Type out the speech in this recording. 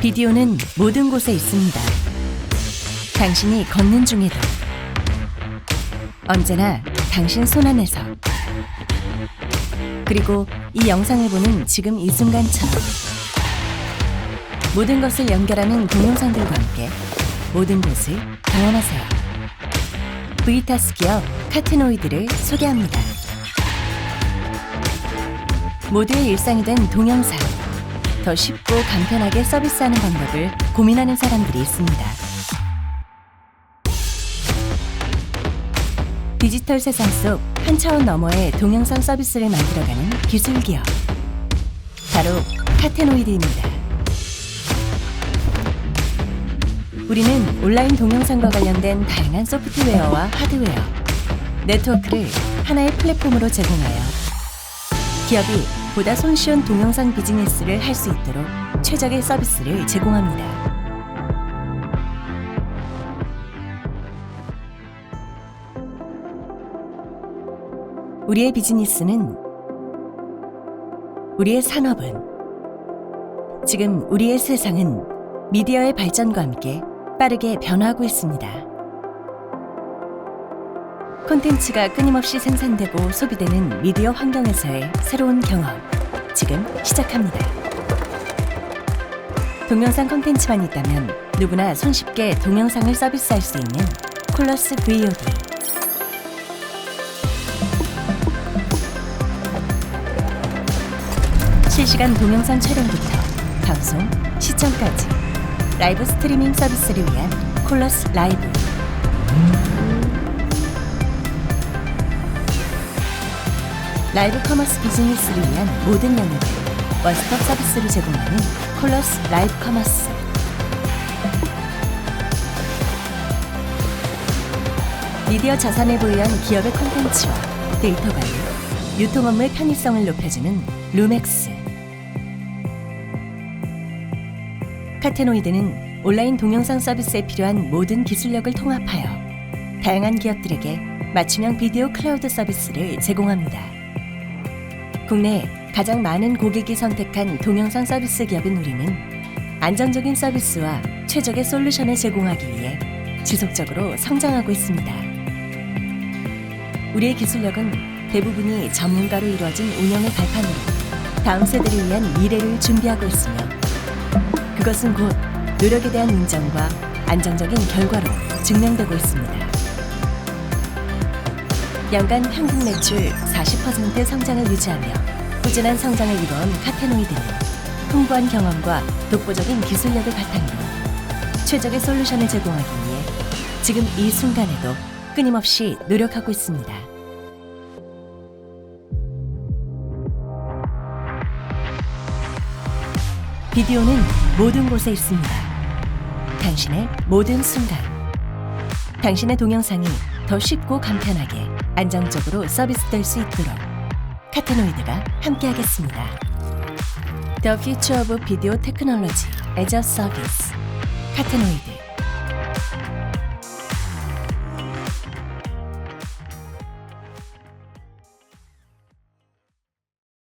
비디오는 모든 곳에 있습니다. 당신이 걷는 중에도 언제나 당신 손 안에서 그리고 이 영상을 보는 지금 이 순간처럼 모든 것을 연결하는 동영상들과 함께 모든 곳을 경험하세요. 브이타스 기업 카트노이드를 소개합니다. 모두의 일상이 된 동영상. 더 쉽고 간편하게 서비스하는 방법을 고민하는 사람들이 있습니다. 디지털 세상 속 한 차원 너머의 동영상 서비스를 만들어가는 기술 기업. 바로 카테노이드입니다. 우리는 온라인 동영상과 관련된 다양한 소프트웨어와 하드웨어, 네트워크를 하나의 플랫폼으로 제공하여 기업이 보다 손쉬운 동영상 비즈니스를 할 수 있도록 최적의 서비스를 제공합니다. 우리의 비즈니스는 우리의 산업은 지금 우리의 세상은 미디어의 발전과 함께 빠르게 변화하고 있습니다. 콘텐츠가 끊임없이 생산되고 소비되는 미디어 환경에서의 새로운 경험, 지금 시작합니다. 동영상 콘텐츠만 있다면 누구나 손쉽게 동영상을 서비스할 수 있는 콜러스 VOD. 실시간 동영상 촬영부터 방송, 시청까지 라이브 스트리밍 서비스를 위한 콜러스 라이브. 라이브 커머스 비즈니스를 위한 모든 영역을 원스톱 서비스로 제공하는 콜러스 라이브 커머스. 미디어 자산을 보유한 기업의 콘텐츠와 데이터 관리, 유통 업무의 편의성을 높여주는 루맥스. 카테노이드는 온라인 동영상 서비스에 필요한 모든 기술력을 통합하여 다양한 기업들에게 맞춤형 비디오 클라우드 서비스를 제공합니다. 국내 가장 많은 고객이 선택한 동영상 서비스 기업인 우리는 안정적인 서비스와 최적의 솔루션을 제공하기 위해 지속적으로 성장하고 있습니다. 우리의 기술력은 대부분이 전문가로 이루어진 운영의 발판으로 다음 세대를 위한 미래를 준비하고 있으며 그것은 곧 노력에 대한 인정과 안정적인 결과로 증명되고 있습니다. 연간 평균 매출 40% 성장을 유지하며 꾸준한 성장을 이뤄온 카테노이드는 풍부한 경험과 독보적인 기술력을 바탕으로 최적의 솔루션을 제공하기 위해 지금 이 순간에도 끊임없이 노력하고 있습니다. 비디오는 모든 곳에 있습니다. 당신의 모든 순간. 당신의 동영상이 더 쉽고 간편하게 안정적으로 서비스될 수 있도록 카테노이드가 함께하겠습니다. The Future of Video Technology as a Service 카테노이드